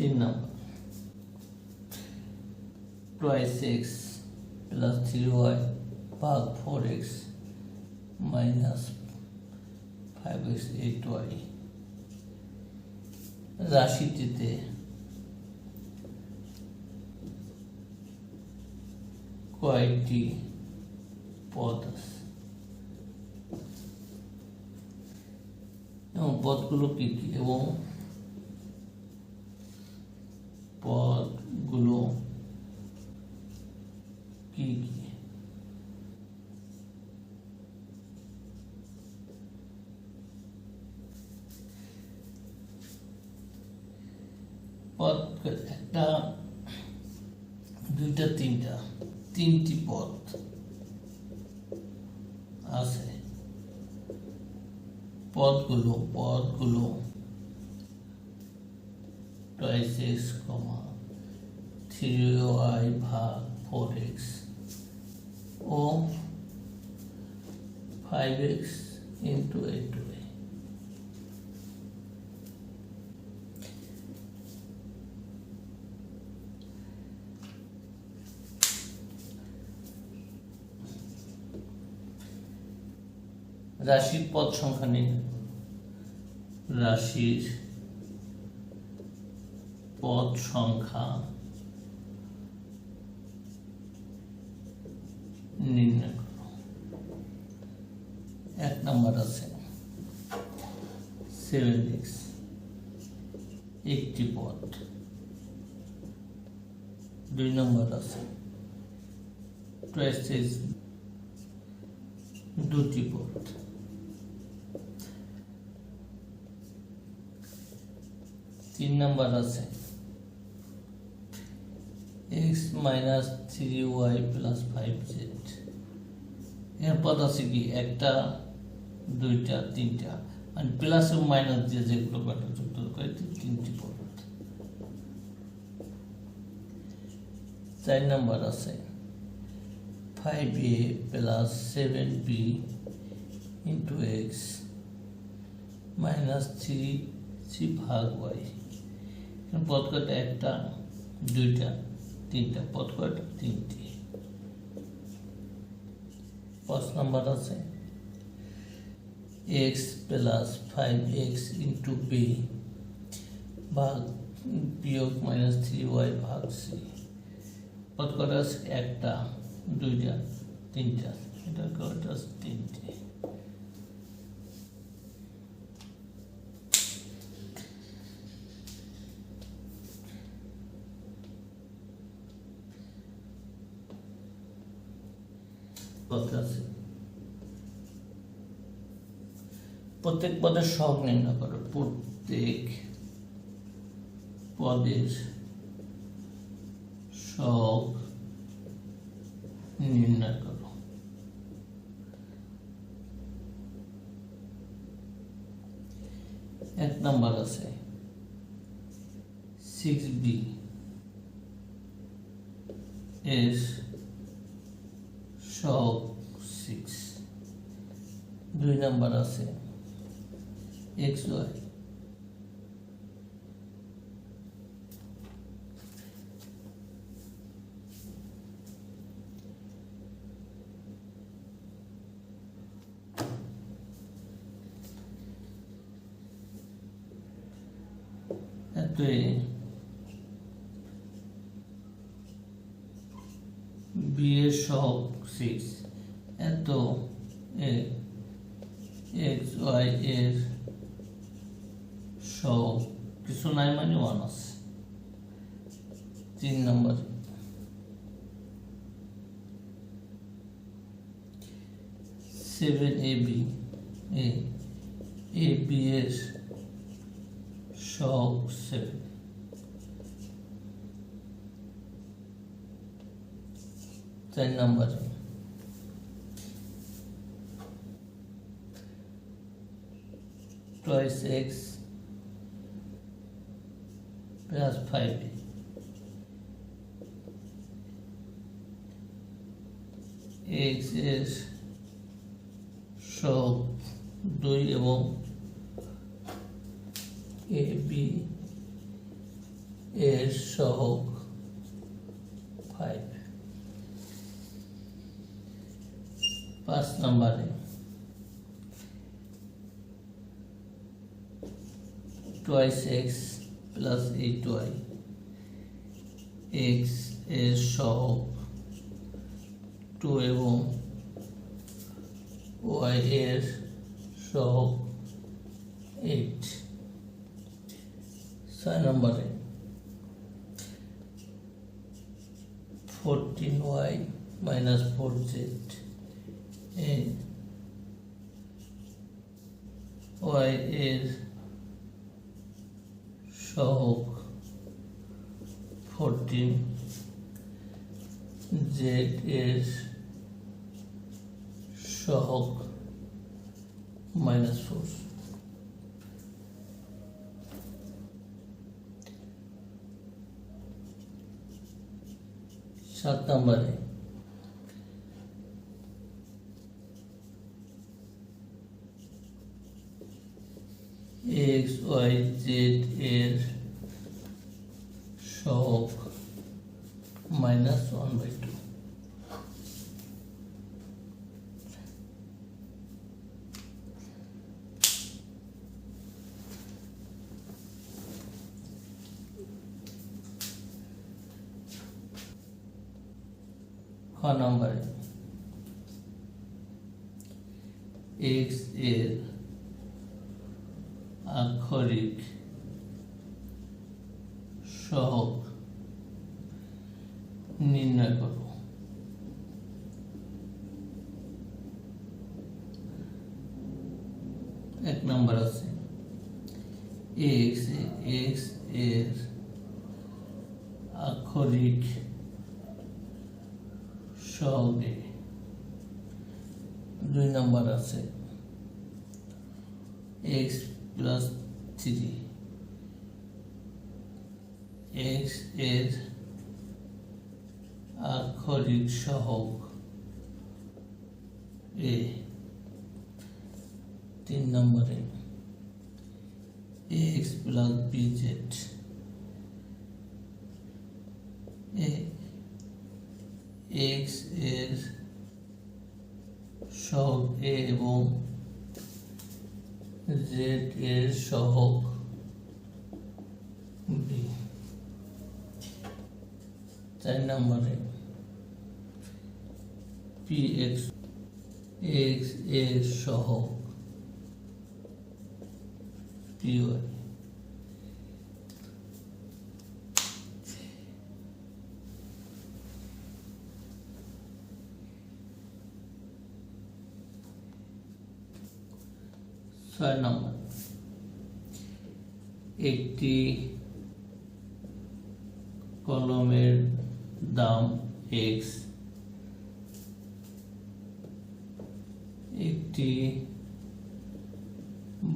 তিন নম্বর। X plus three Y ভাগ four x minus five x eight y রাশিটিতে কয়েকটি পদ আছে। এবং পদগুলো কি কি? এবং পদগুলো কি কি পদ একটা দুইটা তিনটা তিনটি পদ আছে পদগুলো পদগুলো twice x comma three y ভাগ ফোর এক্স ও five x into eight y রাশির পদ সংখ্যা নেই রাশির পদ সংখ্যা নির্ণয় এক নম্বর আছে সেভেন একটি পদ। দুই নম্বর আছে টুয়েস দুটি পদ। তিন নাম্বার আছে x minus three y plus five z. এর পদ আছে কি, একটা, দুইটা, তিনটা। আর প্লাস এবং মাইনাস দিয়ে যেগুলো কটা যুক্ত করে, তিন- তিনটি পদ চার নাম্বার আছে। Five a plus seven b into x minus three c ভাগ ওয়াই পদ কয়টা একটা, দুইটা। তিনটা পদ কয়টা তিনটি। পাঁচ নাম্বার আছে। X plus five X into B ভাগ বিয়োগ মাইনাস থ্রি ওয়াই ভাগ সি পদ কয়টা আছে একটা, দুইটা, তিনটা। এটা কয়টা আছে তিনটে। পদ আছে। প্রত্যেক পদের সহগ নির্ণয় করো। প্রত্যেক পদের সহগ নির্ণয় করো এক নাম্বার আছে সিক্স বি এর সহগ সিক্স দুই নাম্বার আছে এক্স ওয়াই এতই বিয়ের সহগ সিক্স এত এ এক্স ওয়াই এর সহগ কিছু নাই মানে ওয়ান আছে তিন number seven a b a a b এর সহগ সেভেন চার নম্বরে twice x plus 5 x এর সব দুই এবং এ বি এর সহগ ফাইভ পাঁচ নম্বরে twice x plus eight y এক্সের সহগ টু এবং ওয়াই এর সহগ এইট ছয় নম্বরে fourteen y minus four z এই ওয়াই এর সহগ ফোরটিন জেড এর সহগ মাইনাস ফোর সাত নম্বরে এক্স ওয়াই জেড এর সহগ মাইনাস ওয়ান বাই টু খ নম্বরে এক্সের আক্ষরিক সহগ নির্ণয় করো এক নম্বর আছে এক্স এক্সের আক্ষরিক সহগে দুই নম্বর আছে এক্স প্লাস থ্রি এক্সের আক্ষরিক সহগ এ, তিন নম্বরে। X plus b z. এক্সের সহগ এ এবং জেড এর সহগ বি। চার নম্বরে। পি এক্স এক্সের সহগ পি ছয় নম্বর। একটি কলমের দাম এক্স একটি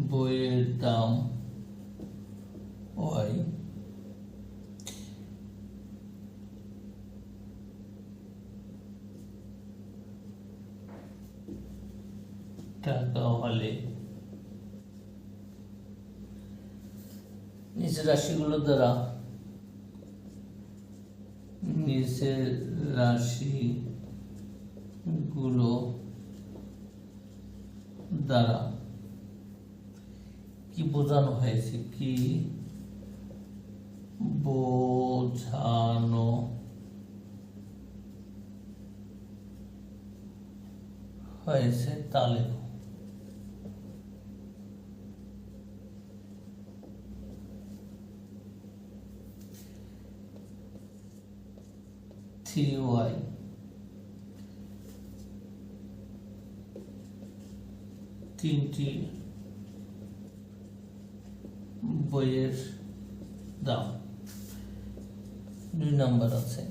বইয়ের দাম ওয়াই টাকা হলে নিচের রাশিগুলো দ্বারা নিচের রাশি গুলো দ্বারা কি বোঝানো হয়েছে? কি বোঝানো হয়েছে? তা লেখো। থ্রি তিনটি বইয়ের দাম। দুই নম্বর আছে।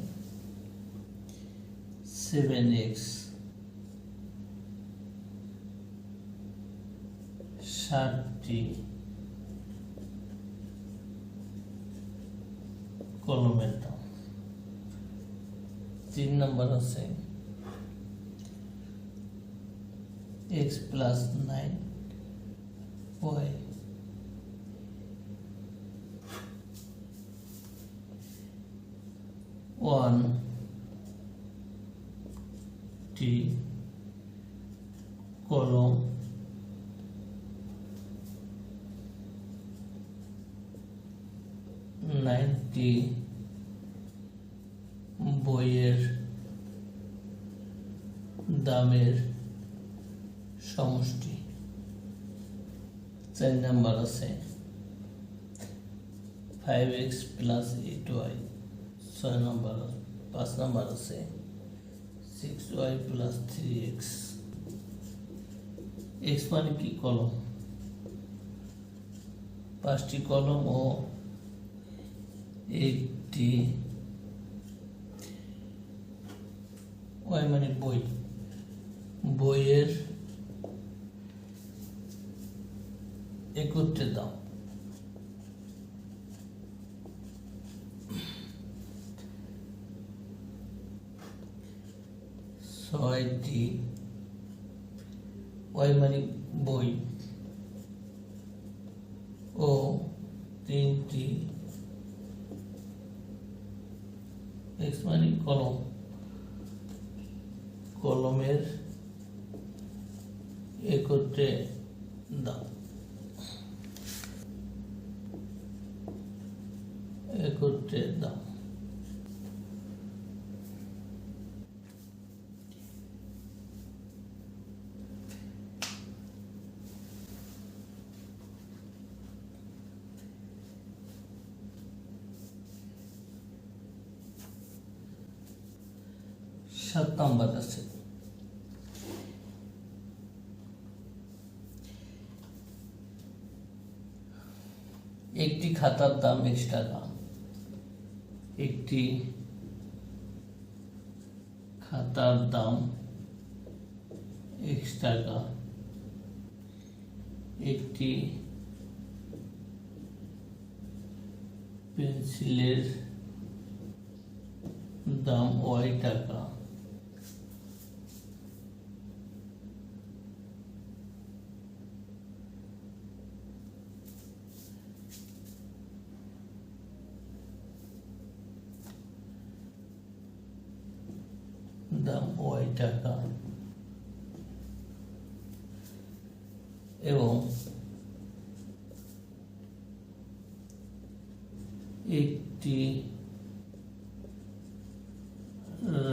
সেভেন এক্স ষাটটি কলমের দাম। তিন নম্বর আছে x plus nine y one টি কলম নাইনটি বইয়ের দামের সমষ্টি। চার নাম্বার আছে। Five x plus eight y ছয় নাম্বার, পাঁচ নাম্বার আছে। Six y plus three x x মানে কি কলম? পাঁচটি কলম ও একটি ওয়াই মানে বই। বইয়ের একত্রে দাম। ছয়টি ওয়াই মানে বই ও তিনটি এক্স মানে কলম কলমের একত্রে দাম একত্রে দাম আছে একটি খাতার দাম এক্স টাকা একটি খাতার দাম এক্স টাকা একটি পেন্সিলের দাম ওয়াই টাকা টাকা এবং একটি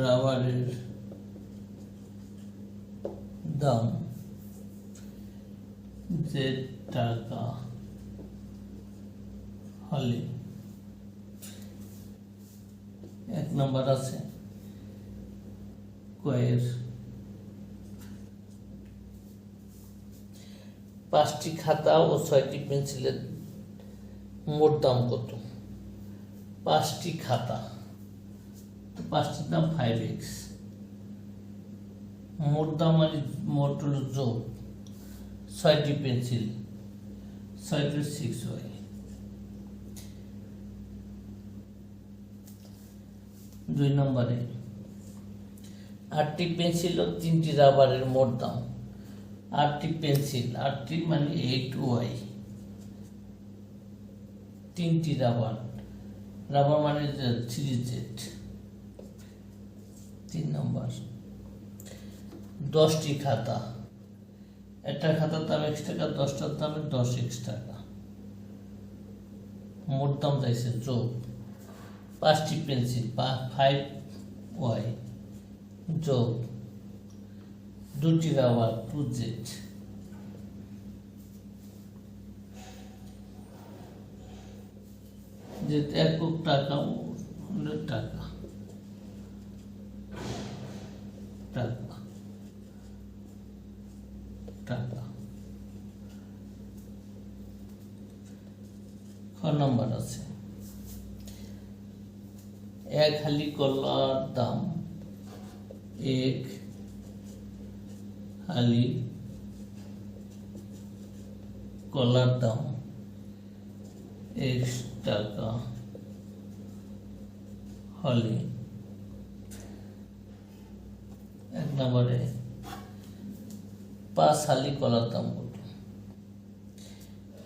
রাবারের দাম যে টাকা হলে এক নম্বর আছে কয়ের পাঁচটি খাতা ও ছয়টি পেন্সিলের মোট দাম কত? পাঁচটি খাতা। তো পাঁচটির দাম ফাইভ এক্স মোট দাম মানে মোট হলো যোগ। ছয়টি পেন্সিল। ছয়টি সিক্স ওয়াই দুই নম্বরে। আটটি পেন্সিল ও তিনটি রাবারের মোট দাম। আটটি পেন্সিল আটটি মানে এইট ওয়াই তিনটি রাবার। রাবার মানে থ্রি জেড তিন নম্বর। দশটি খাতা। একটা খাতার দাম এক্স টাকা, দশটার দামে দশ এক্স টাকা। মোট দাম চাইছে যোগ। পাঁচটি পেন্সিল ফাইভ ওয়াই যোগ। দুটি রাবার টু জেড যে একক টাকা হলো টাকা। টাকা। টাকা। খ নম্বর আছে। এক হালি কলার দাম, এক হালি কলার দাম এক্স টাকা হলে এক নম্বরে পাঁচ হালি কলার দাম কত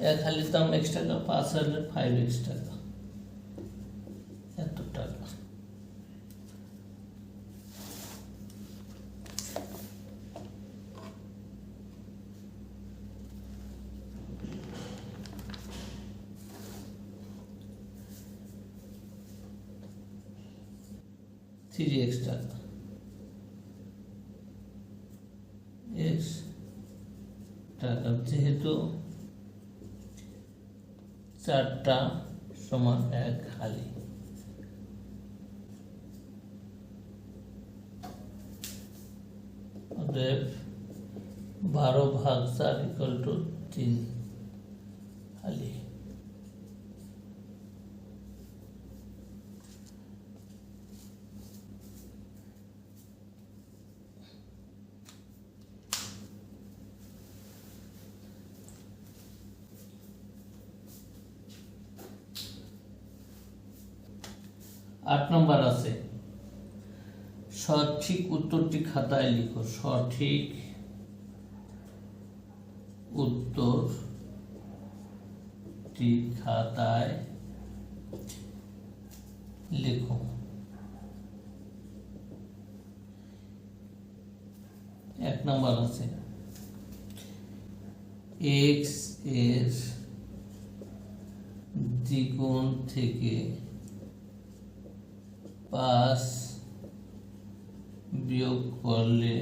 এক হালির দাম এক্স টাকা পাঁচ হালি ফাইভ এক্স টাকা এত টাকা থ্রি এক্স টাকা এক্স টাকা যেহেতু চারটা সমান এক অতএব বারো ভাগ চার ইকাল টু তিন হালি আট নম্বর আছে। সঠিক উত্তরটি খাতায় লিখো। সঠিক উত্তরটি খাতায় লেখো। এক নম্বর আছে। এক্সের দ্বিগুণ থেকে পাঁচ বিয়োগ করলে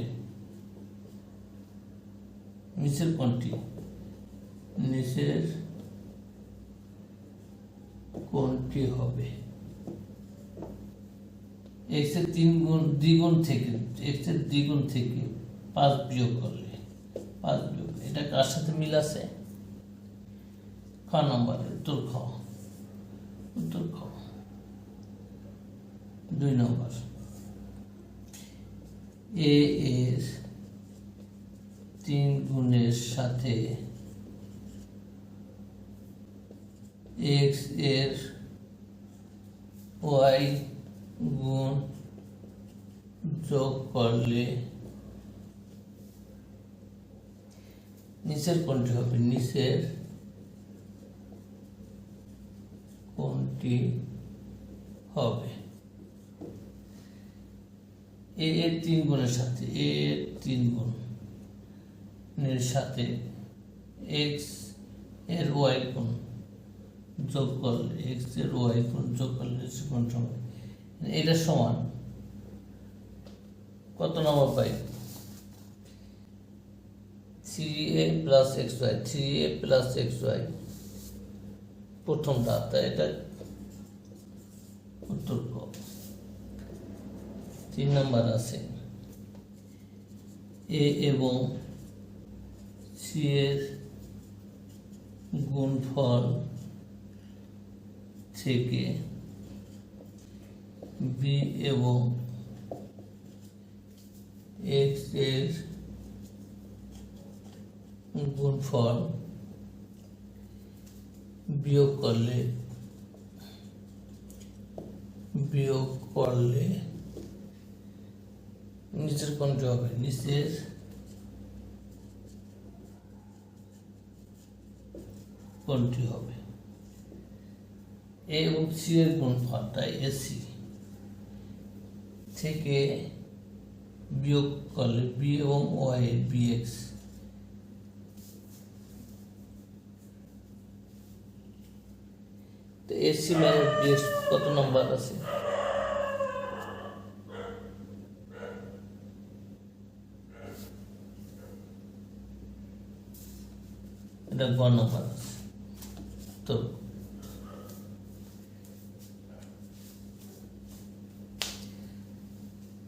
নিচের কোনটি? নিচের কোনটি হবে? এক্সের তিন গুণ, দ্বিগুণ থেকে এক্সের দ্বিগুণ থেকে পাঁচ বিয়োগ করলে, পাঁচ বিয়োগ এটা কার সাথে মিল আছে? খ নম্বরে উত্তর খ। উত্তর খ। দুই নম্বর। এ এর তিন গুণের সাথে এক্সের ওয়াই গুণ যোগ করলে নিচের কোনটি হবে নিচের কোনটি হবে। এ এর তিন গুণের সাথে, এ এর তিন গুণ এর সাথে এক্সের ওয়াই গুণ যোগ করলে এক্সের ওয়াই গুণ যোগ করলে কোন সময় এটা সমান। কত নম্বর পাই? Three a plus x y three a plus x y প্রথমটা এটা উত্তর। তিন নম্বর আছে। এ এবং সি এর গুণফল থেকে বি এবং এক্সের গুণফল বিয়োগ করলে বিয়োগ করলে নিচের কোনটি হবে নিচের কোনটি হবে এ এবং সি এর গুণফল তাই এসি থেকে বিয়োগ করলে বি এবং ওয়াই এর বিএক্স তো এসি মাইনাস কত নম্বর আছে? এটা গ তো